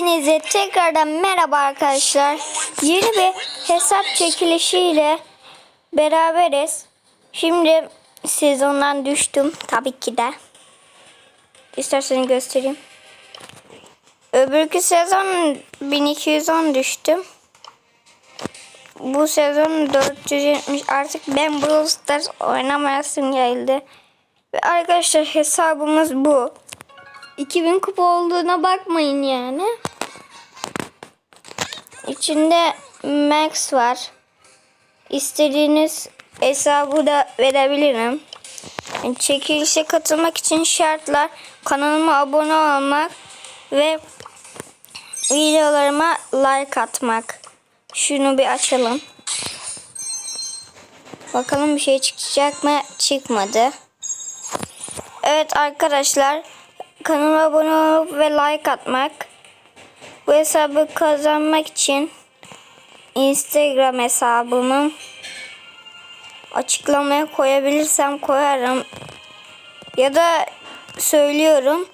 Hepinize tekrardan merhaba arkadaşlar. Yeni bir hesap çekilişiyle beraberiz. Şimdi sezondan düştüm tabii ki de. İsterseniz göstereyim. Öbürkü sezon 1210 düştüm. Bu sezon 470 artık ben Brawl Stars oynamayasım geldi. Ve arkadaşlar hesabımız bu. 2000 kupa olduğuna bakmayın yani. İçinde Max var. İstediğiniz hesabı da verebilirim. Çekilişe katılmak için şartlar kanalıma abone olmak ve videolarıma like atmak. Şunu bir açalım. Bakalım bir şey çıkacak mı? Çıkmadı. Evet arkadaşlar kanala abone olup ve like atmak. Bu hesabı kazanmak için Instagram hesabımı açıklamaya koyabilirsem koyarım. Ya da söylüyorum.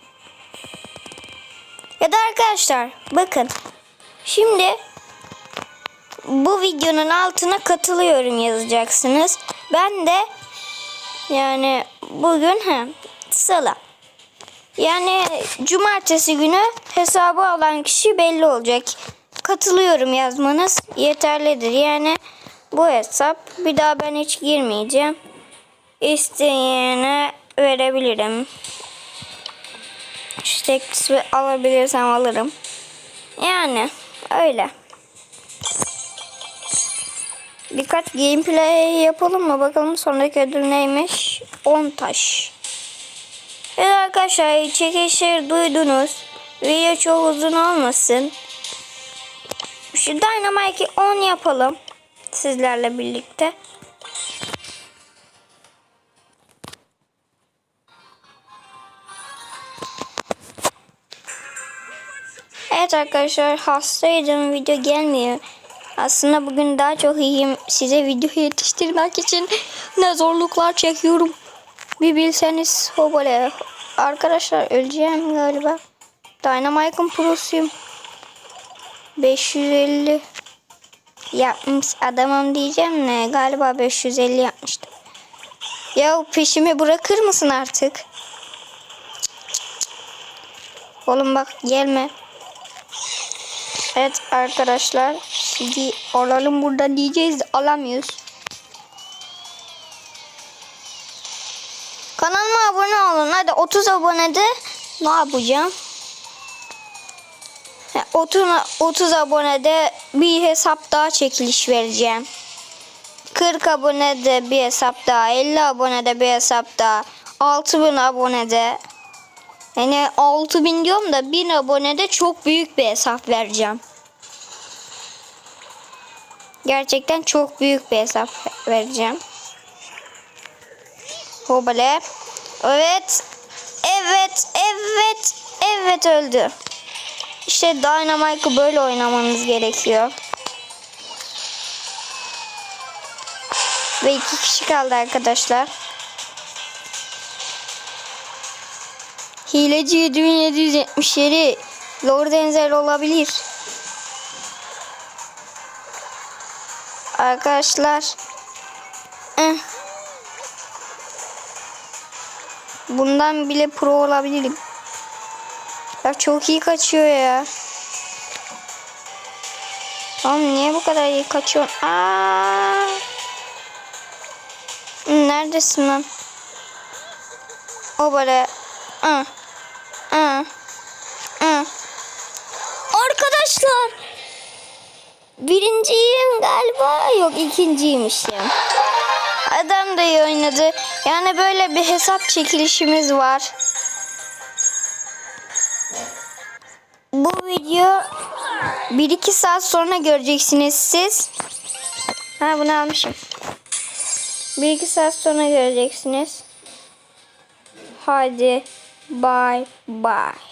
Ya da arkadaşlar bakın. Şimdi bu videonun altına katılıyorum yazacaksınız. Ben de yani bugün he, salı. Yani cumartesi günü hesabı alan kişi belli olacak. Katılıyorum yazmanız yeterlidir. Yani bu hesap bir daha ben hiç girmeyeceğim. İsteyene verebilirim. İşte kısmı alabilirsem alırım. Yani öyle. Birkaç gameplay yapalım mı? Bakalım sonraki ödül neymiş? 10 taş. Evet arkadaşlar çekişleri duydunuz. Video çok uzun olmasın. Şu Dynamite'i 10 yapalım. Sizlerle birlikte. Evet arkadaşlar hastaydım video gelmiyor. Aslında bugün daha çok iyiyim. Size video yetiştirmek için ne zorluklar çekiyorum. Bir bilseniz o. Arkadaşlar öleceğim galiba. Dynamite'ın prosuyum. 550 yapmış adamım diyeceğim ne galiba 550 yapmıştım. Ya peşimi bırakır mısın artık? Oğlum bak gelme. Evet arkadaşlar şimdi alalım buradan diyeceğiz alamıyoruz. Olun. Hadi 30 abonede ne yapacağım? 30, 30 abonede bir hesap daha çekiliş vereceğim. 40 abonede bir hesap daha, 50 abonede bir hesap daha, 6000 abonede yani 6000 diyorum da 1000 abonede çok büyük bir hesap vereceğim. Gerçekten çok büyük bir hesap vereceğim. Hobale. Evet. Evet. Evet. Evet öldü. İşte Dynamite'ı böyle oynamanız gerekiyor. Ve iki kişi kaldı arkadaşlar. Hileci 7777 Lord Enzel olabilir. Arkadaşlar. Eh. Bundan bile pro olabilirim. Ya çok iyi kaçıyor ya. Oğlum niye bu kadar iyi kaçıyorsun? Aa! Neredesin lan? O böyle. Aa. Aa. Aa. Arkadaşlar. Birinciyim galiba. Yok ikinciymişim. Adam da iyi oynadı. Yani böyle bir hesap çekilişimiz var. Bu video 1-2 saat sonra göreceksiniz siz. Ha bunu almışım. 1-2 saat sonra göreceksiniz. Hadi bye bye.